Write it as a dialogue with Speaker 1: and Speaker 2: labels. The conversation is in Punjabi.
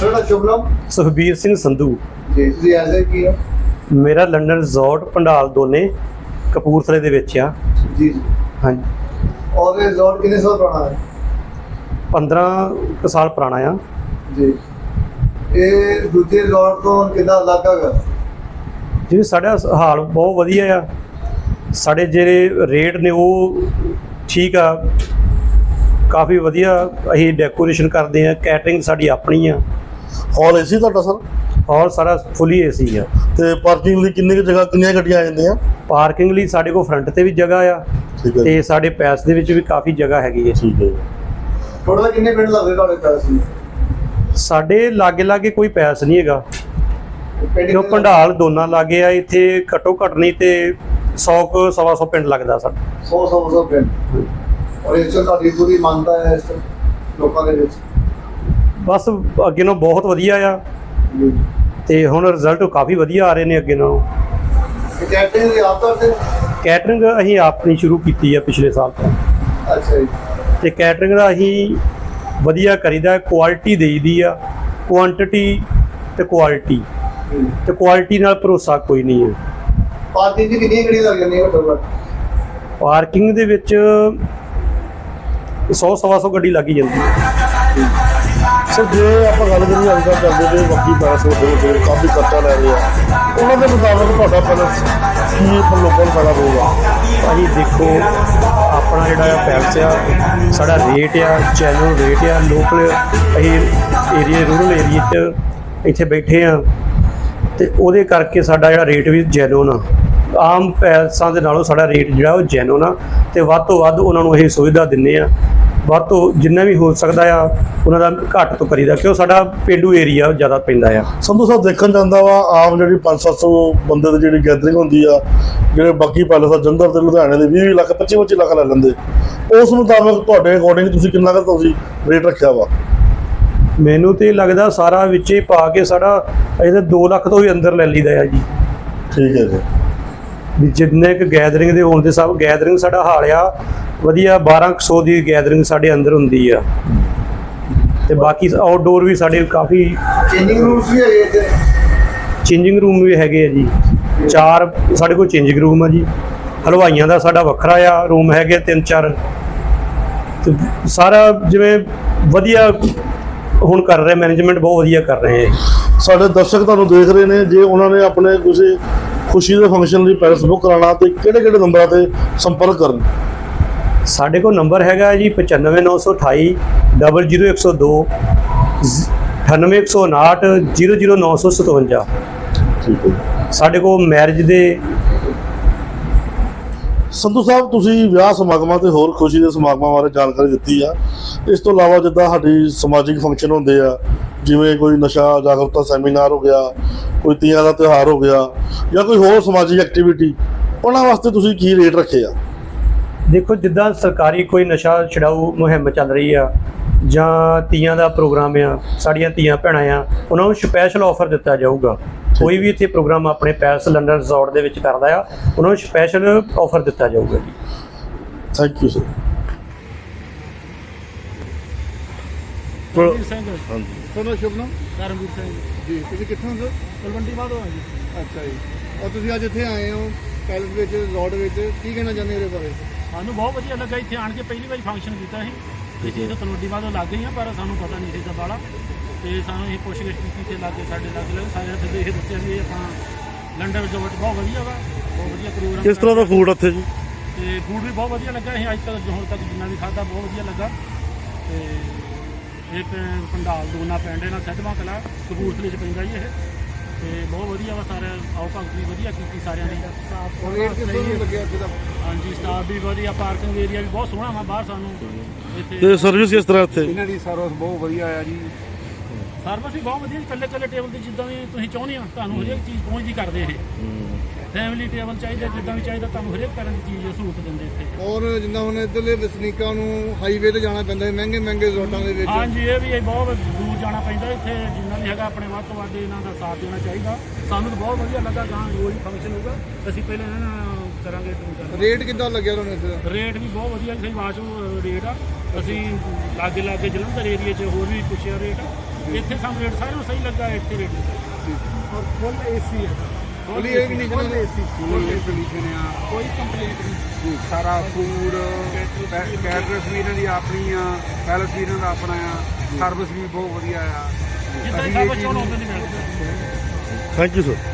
Speaker 1: ਤੁਹਾਡਾ ਸ਼ੁਭ ਨਾਮ?
Speaker 2: ਸੁਖਬੀਰ ਸਿੰਘ ਸੰਧੂ।
Speaker 1: ਜੀ ਤੁਸੀਂ ਐਸੇ ਕੀ ਹੋ?
Speaker 2: ਮੇਰਾ ਲੰਡਨ ਰਿਜ਼ੋਰਟ ਪੰਡਾਲ ਦੋਨੇ ਕਪੂਰਥਲੇ ਦੇ ਵਿੱਚ ਆ।
Speaker 1: ਜੀ ਜੀ।
Speaker 2: ਹਾਂਜੀ।
Speaker 1: ਔਰ ਇਹ ਰਿਜ਼ੋਰਟ ਕਿੰਨੇ ਸਾਲ ਪੁਰਾਣਾ ਹੈ?
Speaker 2: 15 ਕੁ ਸਾਲ ਪੁਰਾਣਾ ਆ।
Speaker 1: ਜੀ। ਇਹ ਦੂਜੇ ਰਿਜ਼ੋਰਟ ਤੋਂ ਕਿੰਨਾ ਅਲੱਗ ਹੈਗਾ?
Speaker 2: ਜਿਵੇਂ ਸਾਡਾ ਹਾਲ ਬਹੁਤ ਵਧੀਆ ਆ। ਸਾਡੇ ਜਿਹੜੇ ਰੇਟ ਨੇ ਉਹ ਠੀਕ ਆ। ਕਾਫੀ ਵਧੀਆ ਅਸੀਂ ਡੈਕੋਰੇਸ਼ਨ ਕਰਦੇ ਆ। ਕੈਟਰਿੰਗ ਸਾਡੀ ਆਪਣੀ ਆ।
Speaker 3: ਹਾਲ ਏਸੀ ਤੁਹਾਡਾ ਸਰ?
Speaker 2: ਔਰ ਸਾਰਾ ਫੁੱਲੀ ਏਸੀ ਆ।
Speaker 3: ਤੇ ਪਾਰਕਿੰਗ ਲਈ ਕਿੰਨੀ ਕੁ ਜਗ੍ਹਾ ਕਿੰਨੀਆਂ ਗੱਡੀਆਂ ਆ ਜਾਂਦੀਆਂ?
Speaker 2: ਪਾਰਕਿੰਗ ਲਈ ਸਾਡੇ ਕੋਲ ਫਰੰਟ ਤੇ ਵੀ ਜਗ੍ਹਾ ਆ
Speaker 3: ਠੀਕ ਹੈ ਜੀ।
Speaker 2: ਤੇ ਸਾਡੇ ਪੈਸ ਦੇ ਵਿੱਚ ਵੀ ਕਾਫੀ ਜਗ੍ਹਾ ਹੈਗੀ ਹੈ।
Speaker 3: ਠੀਕ ਹੈ।
Speaker 1: ਥੋੜਾ ਕਿੰਨੇ ਪਿੰਡ ਲੱਗਦੇ ਤੁਹਾਡੇ ਪੈਸੇ
Speaker 2: ਸਾਡੇ ਲਾਗੇ ਲਾਗੇ ਕੋਈ ਪੈਸ ਨਹੀਂ ਹੈਗਾ।
Speaker 1: ਪਿੰਡ
Speaker 2: ਜੋ ਭੰਡਾਲ ਦੋਨਾਂ ਲਾਗੇ ਆ ਇੱਥੇ ਘੱਟੋ ਘੱਟ ਨਹੀਂ ਤੇ 100 ਕੁ ਸਵਾ ਸੌ ਪਿੰਡ ਲੱਗਦਾ ਸਾਡਾ
Speaker 1: 100 100 100 ਪਿੰਡ। ਔਰ ਇਸ ਤੋਂ ਤੁਹਾਡੀ ਪੂਰੀ ਮਾਨਤਾ ਹੈ ਇਸ ਲੋਕਾਂ ਦੇ ਵਿੱਚ?
Speaker 2: ਬਸ ਅੱਗੇ ਨਾਲੋਂ ਬਹੁਤ ਵਧੀਆ ਆ। ਤੇ ਹੁਣ ਰਿਜ਼ਲਟ ਕਾਫੀ ਵਧੀਆ ਆ ਰਹੇ ਨੇ ਅੱਗੇ ਨਾਲੋਂ।
Speaker 1: ਕੈਟਰਿੰਗ ਦੀ ਆਪ ਕਰਦੇ
Speaker 2: ਕੈਟਰਿੰਗ ਅਸੀਂ ਆਪਣੀ ਸ਼ੁਰੂ ਕੀਤੀ ਆ ਪਿਛਲੇ ਸਾਲ ਤੋਂ।
Speaker 1: ਅੱਛਾ ਜੀ।
Speaker 2: ਤੇ ਕੈਟਰਿੰਗ ਦਾ ਅਸੀਂ ਵਧੀਆ ਕਰੀਦਾ ਕੁਆਲਿਟੀ ਦੇਈਦੀ ਆ। ਕੁਆਂਟੀਟੀ ਤੇ ਕੁਆਲਿਟੀ। ਤੇ ਕੁਆਲਿਟੀ ਨਾਲ ਭਰੋਸਾ ਕੋਈ ਨਹੀਂ ਹੈ।
Speaker 1: ਪਾਰਕਿੰਗ ਦੀ ਕਿੰਨੀਆਂ ਗੱਡੀਆਂ ਲੱਗ ਜਾਂਦੀਆਂ ਘੱਟੋ ਘੱਟ?
Speaker 2: ਪਾਰਕਿੰਗ ਦੇ ਵਿੱਚ 100 ਸਵਾ ਸੌ ਗੱਡੀ ਲੱਗੀ ਜਾਂਦੀ। ਹੈ।
Speaker 3: ਸਰ ਜੇ ਆਪਾਂ ਗੱਲ ਕਰੀਏ ਅੱਜ ਕੱਲ੍ਹ ਚੱਲਦੇ ਨੇ ਬਾਕੀ ਪੈਸੇ ਵੱਡੇ ਵੱਡੇ ਕਾਫੀ ਖਰਚਾ ਲੈ ਰਹੇ ਆ। ਉਹਨਾਂ ਦੇ ਮੁਤਾਬਕ ਤੁਹਾਡਾ ਪੈਲਸ ਕੀ ਆਪਾਂ ਲੋਕਾਂ ਨੂੰ ਫਾਇਦਾ ਹੋਊਗਾ?
Speaker 2: ਭਾਜੀ ਦੇਖੋ, ਆਪਣਾ ਜਿਹੜਾ ਆ ਪੈਲਸ ਆ, ਸਾਡਾ ਰੇਟ ਆ ਚੈਨਲ ਰੇਟ ਆ ਲੋਕਲ ਅਸੀਂ ਏਰੀਆ ਰੂਰਲ ਏਰੀਆ 'ਚ ਇੱਥੇ ਬੈਠੇ ਆ। ਤੇ ਉਹਦੇ ਕਰਕੇ ਸਾਡਾ ਜਿਹੜਾ ਰੇਟ ਵੀ ਜੈਨੂਨ ਆ। ਆਮ ਪੈਲਸਾਂ ਦੇ ਨਾਲੋਂ ਸਾਡਾ ਰੇਟ ਜਿਹੜਾ ਉਹ ਜੈਨੂਨ ਆ। ਤੇ ਵੱਧ ਤੋਂ ਵੱਧ ਉਹਨਾਂ ਨੂੰ ਇਹ ਸੁਵਿਧਾ ਦਿੰਨੇ ਆ। ਵੱਧ ਤੋਂ ਜਿੰਨਾ ਵੀ ਹੋ ਸਕਦਾ ਆ ਉਹਨਾਂ ਦਾ ਘੱਟ ਤੋਂ ਕਰੀਦਾ ਕਿਉਂ ਸਾਡਾ ਪੇਂਡੂ ਏਰੀਆ ਜ਼ਿਆਦਾ ਪੈਂਦਾ ਆ।
Speaker 3: ਸੰਧੂ ਸਾਹਿਬ ਦੇਖਣ ਜਾਂਦਾ ਵਾ ਆਮ ਜਿਹੜੀ 5-700 ਬੰਦੇ ਦੀ ਜਿਹੜੀ ਗੈਦਰਿੰਗ ਹੁੰਦੀ ਆ ਜਿਹੜੇ ਬਾਕੀ ਪੈਲਸ ਆ ਜੰਦਰ ਤੇ ਲੁਧਿਆਣੇ ਦੇ 20 ਲੱਖ 25-25 ਲੱਖ ਲੈ ਲੈਂਦੇ। ਉਸ ਮੁਤਾਬਕ ਤੁਹਾਡੇ ਅਕੋਰਡਿੰਗ ਤੁਸੀਂ ਕਿੰਨਾ ਕੁ ਤੁਸੀਂ ਰੇਟ ਰੱਖਿਆ ਵਾ?
Speaker 2: ਮੈਨੂੰ ਤੇ ਲੱਗਦਾ ਸਾਰਾ ਵਿੱਚੇ ਪਾ ਕੇ ਸਾਡਾ ਤਾਂ 2 ਲੱਖ ਤੋਂ ਵੀ ਅੰਦਰ ਲੈ ਲਈਦਾ ਆ ਜੀ।
Speaker 3: ਠੀਕ ਹੈ ਜੀ।
Speaker 2: ਵੀ ਜਿੰਨੇ ਕ ਗੈਦਰਿੰਗ ਦੇ ਹੋਣ ਦੇ ਸਭ ਗੈਦਰਿੰਗ ਸਾਡਾ ਹਾਲ ਆ ਵਧੀਆ 1200 ਦੀ ਗੈਦਰਿੰਗ ਸਾਡੇ ਅੰਦਰ ਹੁੰਦੀ ਆ। ਤੇ ਬਾਕੀ ਆਊਟਡੋਰ ਵੀ ਸਾਡੇ ਕਾਫੀ
Speaker 1: ਚੇਂਜਿੰਗ ਰੂਮਸ ਵੀ ਹੈਗੇ ਇੱਥੇ?
Speaker 2: ਚੇਂਜਿੰਗ ਰੂਮ ਵੀ ਹੈਗੇ ਆ ਜੀ। ਚਾਰ ਸਾਡੇ ਕੋਲ ਚੇਂਜਿੰਗ ਰੂਮ ਆ ਜੀ। ਹਲਵਾਈਆਂ ਦਾ ਸਾਡਾ ਵੱਖਰਾ ਆ ਰੂਮ ਹੈਗੇ ਤਿੰਨ ਚਾਰ। ਤੇ ਸਾਰਾ ਜਿਵੇਂ ਵਧੀਆ ਹੁਣ ਕਰ ਰਹੇ ਮੈਨੇਜਮੈਂਟ ਬਹੁਤ ਵਧੀਆ ਕਰ ਰਹੇ ਆ
Speaker 3: ਸਾਡੇ ਦਰਸ਼ਕ ਤੁਹਾਨੂੰ ਦੇਖ ਰਹੇ ਨੇ ਜੇ ਉਹਨਾਂ ਨੇ ਆਪਣੇ ਕਿਸੇ ਖੁਸ਼ੀ ਦੇ ਫੰਕਸ਼ਨ ਲਈ ਪੈਲਸ ਬੁੱਕ ਕਰਾਉਣਾ ਤੇ ਕਿਹੜੇ ਕਿਹੜੇ ਨੰਬਰਾਂ ਤੇ ਸੰਪਰਕ ਕਰਨ?
Speaker 2: ਸਾਡੇ ਕੋਲ ਨੰਬਰ ਹੈਗਾ ਜੀ 95928 00102 9859 00957
Speaker 3: ਠੀਕ ਹੈ।
Speaker 2: ਸਾਡੇ ਕੋਲ ਮੈਰਿਜ ਦੇ
Speaker 3: ਸੰਧੂ ਸਾਹਿਬ ਤੁਸੀਂ ਵਿਆਹ ਸਮਾਗਮਾਂ ਤੇ ਹੋਰ ਖੁਸ਼ੀ ਦੇ ਸਮਾਗਮਾਂ ਬਾਰੇ ਜਾਣਕਾਰੀ ਦਿੱਤੀ ਆ। ਇਸ ਤੋਂ ਇਲਾਵਾ ਜਿੱਦਾਂ ਸਾਡੀ ਸਮਾਜਿਕ ਫੰਕਸ਼ਨ ਹੁੰਦੇ ਆ ਜਿਵੇਂ ਕੋਈ ਨਸ਼ਾ ਜਾਗਰੂਕਤਾ ਸੈਮੀਨਾਰ ਹੋ ਗਿਆ ਕੋਈ ਤੀਆਂ ਦਾ ਤਿਉਹਾਰ ਹੋ ਗਿਆ ਜਾਂ ਕੋਈ ਹੋਰ ਸਮਾਜਿਕ ਐਕਟੀਵਿਟੀ ਉਹਨਾਂ ਵਾਸਤੇ ਤੁਸੀਂ ਕੀ ਰੇਟ ਰੱਖੇ ਆ?
Speaker 2: ਦੇਖੋ ਜਿੱਦਾਂ ਸਰਕਾਰੀ ਕੋਈ ਨਸ਼ਾ ਛਡਾਊ ਮੁਹਿੰਮ ਚੱਲ ਰਹੀ ਆ ਜਾਂ ਤੀਆਂ ਦਾ ਪ੍ਰੋਗਰਾਮ ਆ ਸਾਡੀਆਂ ਤੀਆਂ ਭੈਣਾਂ ਆ ਉਹਨਾਂ ਨੂੰ ਸਪੈਸ਼ਲ ਆਫਰ ਦਿੱਤਾ ਜਾਊਗਾ। ਕੋਈ ਵੀ ਇੱਥੇ ਪ੍ਰੋਗਰਾਮ ਆਪਣੇ ਪੈਲਸ ਲੰਡਨ ਰਿਜ਼ੋਰਟ ਦੇ ਵਿੱਚ ਕਰਦਾ ਆ ਉਹਨਾਂ ਨੂੰ ਸਪੈਸ਼ਲ ਆਫਰ ਦਿੱਤਾ ਜਾਊਗਾ ਜੀ।
Speaker 3: Thank you sir
Speaker 4: Karamvir Singh.
Speaker 3: ਹਾਂਜੀ।
Speaker 1: ਤੁਹਾਨੂੰ ਸ਼ੁਭ ਨਾਮ?
Speaker 4: ਕਰਮਵੀਰ ਸਿੰਘ।
Speaker 1: ਜੀ। ਤੁਸੀਂ ਕਿੱਥੋਂ ਹੋ
Speaker 4: ਤਲਵੰਡੀ ਬਾਦੋ ਆ ਜੀ।
Speaker 1: ਅੱਛਾ ਜੀ। ਔਰ ਤੁਸੀਂ ਅੱਜ ਇੱਥੇ ਆਏ ਹੋ ਪੈਲਸ ਵਿੱਚ ਰਿਜ਼ੋਰਟ ਵਿੱਚ ਕੀ ਕਹਿਣਾ ਚਾਹੁੰਦੇ ਹੋ ਇਹਦੇ ਬਾਰੇ?
Speaker 4: ਸਾਨੂੰ ਬਹੁਤ ਵਧੀਆ ਲੱਗਾ ਇੱਥੇ ਆਣ ਕੇ ਪਹਿਲੀ ਵਾਰੀ ਫੰਕਸ਼ਨ ਕੀਤਾ ਸੀ ਤੇ ਅਸੀਂ ਤਾਂ ਤਲਵੰਡੀ ਬਾਦੋ ਲੱਗ ਗਏ ਆ ਪਰ ਸਾਨੂੰ ਪਤਾ ਨਹੀਂ ਸੀ ਬਾਲਾ ਤੇ ਸਾਨੂੰ ਇਹ ਪੁੱਛਗਿੱਛ ਕੀਤੀ ਤੇ ਲੱਗੇ ਸਾਡੇ ਲੱਗ ਲੱਗੇ ਸਾਰੇ ਇੱਥੇ ਇਹ ਦੱਸਿਆ ਵੀ ਇਹ ਆਪਣਾ ਲੰਡਨ ਰਿਜ਼ੋਰਟ ਬਹੁਤ ਵਧੀਆ ਵਾ ਬਹੁਤ ਵਧੀਆ ਪ੍ਰੋਗਰਾਮ
Speaker 3: ਕਿਸ ਤਰ੍ਹਾਂ ਦਾ ਫੂਡ ਉੱਥੇ ਜੀ?
Speaker 4: ਤੇ ਫੂਡ ਵੀ ਬਹੁਤ ਵਧੀਆ ਲੱਗਾ ਅਸੀਂ ਅੱਜ ਤੱਕ ਹੁਣ ਤੱਕ ਜਿੰਨਾ ਵੀ ਖਾਦਾ ਬਹੁਤ ਵਧੀਆ ਲੱਗਾ। ਤੇ ਇਹ ਪੰਡਾਲ ਦੋਨਾ ਪਿੰਡ ਇਹਨਾਂ ਸੱਜਵਾ ਕਲਾ ਕਪੂਰਥਲੇ ਚ ਪੈਂਦਾ ਜੀ ਇਹ। ਤੇ ਬਹੁਤ ਵਧੀਆ ਵਾ ਸਾਰੇ ਆਓ ਭਗਤ ਵੀ ਵਧੀਆ ਕੀਤੀ ਸਾਰਿਆਂ ਦੀ
Speaker 1: ਔਰ ਰੇਟ ਤਰ੍ਹਾਂ ਦਾ ਲੱਗਿਆ ਇੱਥੇ ਦਾ
Speaker 4: ਹਾਂਜੀ ਸਟਾਫ ਵੀ ਵਧੀਆ ਪਾਰਕਿੰਗ ਏਰੀਆ ਵੀ ਬਹੁਤ ਸੋਹਣਾ ਵਾ ਬਾਹਰ ਸਾਨੂੰ। ਇੱਥੇ
Speaker 3: ਤੇ ਸਰਵਿਸ ਕਿਸ ਤਰ੍ਹਾਂ ਇੱਥੇ?
Speaker 1: ਇਹਨਾਂ ਦੀ ਸਰਵਿਸ ਬਹੁਤ ਵਧੀਆ ਆ ਜੀ।
Speaker 4: ਸਰਵਿਸ ਵੀ ਬਹੁਤ ਵਧੀਆ ਇਕੱਲੇ ਇਕੱਲੇ ਟੇਬਲ ਤੇ ਜਿੱਦਾਂ ਵੀ ਤੁਸੀਂ ਚਾਹੁੰਦੇ ਹੋ ਤੁਹਾਨੂੰ ਹਰੇਕ ਚੀਜ਼ ਪਹੁੰਚਦੀ ਕਰਦੇ ਇਹ। ਫੈਮਿਲੀ ਟੇਬਲ ਚਾਹੀਦਾ ਜਿੱਦਾਂ ਵੀ ਚਾਹੀਦਾ ਤੁਹਾਨੂੰ ਹਰੇਕ ਤਰ੍ਹਾਂ ਦੀ ਚੀਜ਼ ਸਹੂਲਤ ਦਿੰਦੇ ਇੱਥੇ।
Speaker 1: ਔਰ ਜਿੱਦਾਂ ਹੁਣ ਇੱਧਰਲੇ ਵਸਨੀਕਾਂ ਨੂੰ ਹਾਈਵੇ ਤੇ ਜਾਣਾ ਪੈਂਦਾ ਹੈ ਮਹਿੰਗੇ ਮਹਿੰਗੇ ਰਿਜ਼ੋਰਟਾਂ ਦੇ ਵਿੱਚ।
Speaker 4: ਹਾਂਜੀ ਇਹ ਵੀ ਬਹੁਤ ਦੂਰ ਜਾਣਾ ਪੈਂਦਾ ਇੱਥੇ ਜਿੰਨਾ ਵੀ ਹੈਗਾ ਆਪਣੇ ਵੱਧ ਤੋਂ ਵੱਧ ਇਹਨਾਂ ਦਾ ਸਾਥ ਦੇਣਾ ਚਾਹੀਦਾ। ਸਾਨੂੰ ਤਾਂ ਬਹੁਤ ਵਧੀਆ ਲੱਗਾ ਗਾਂ ਕੋਈ ਫੰਕਸ਼ਨ ਹੋਊਗਾ ਅਸੀਂ ਪਹਿਲਾਂ ਇਹਨਾਂ ਨਾਲ ਕਰਾਂਗੇ।
Speaker 1: ਰੇਟ ਕਿੱਦਾਂ ਲੱਗਿਆ ਤੁਹਾਨੂੰ ਇੱਥੇ ਦਾ?
Speaker 4: ਰੇਟ ਵੀ ਬਹੁਤ ਵਧੀਆ ਸਹੀ ਵਾਜੂ ਰੇਟ ਆ। ਅਸੀਂ ਲਾਗੇ ਲਾਗੇ ਜਲੰਧਰ ਏਰੀਆ 'ਚ ਹੋਰ ਵੀ ਪੁੱਛਿਆ ਰੇਟ ਇੱਥੇ ਸਾਨੂੰ ਰੇਟ ਸਾਰਿਆਂ ਨੂੰ ਸਹੀ ਲੱਗਾ ਇੱਥੇ ਰੇਟ ਔਰ ਫੁੱਲ ਏਸੀ ਹੈ।
Speaker 5: ਕੋਈ ਇਹ ਵੀ ਨਹੀਂ
Speaker 4: ਫੁੱਲ ਏਸੀ
Speaker 5: ਕੋਈ ਸੋਲੂਸ਼ਨ ਆ।
Speaker 4: ਕੋਈ ਕੰਪਲੇਂਟ ਨਹੀਂ।
Speaker 5: ਸਾਰਾ ਫੂਡ ਕੈਟਰਸ ਵੀ ਇਹਨਾਂ ਦੀ ਆਪਣੀ ਆ ਪੈਲਸ ਵੀ ਇਹਨਾਂ ਦਾ ਆਪਣਾ ਆ। ਸਰਵਿਸ ਵੀ ਬਹੁਤ ਵਧੀਆ ਆ।
Speaker 4: ਜਿੱਦਾਂ ਸਭ ਨੂੰ ਆਉਂਦੇ ਨਹੀਂ ਮਿਲਦੇ
Speaker 3: ਥੈਂਕ ਯੂ ਸਰ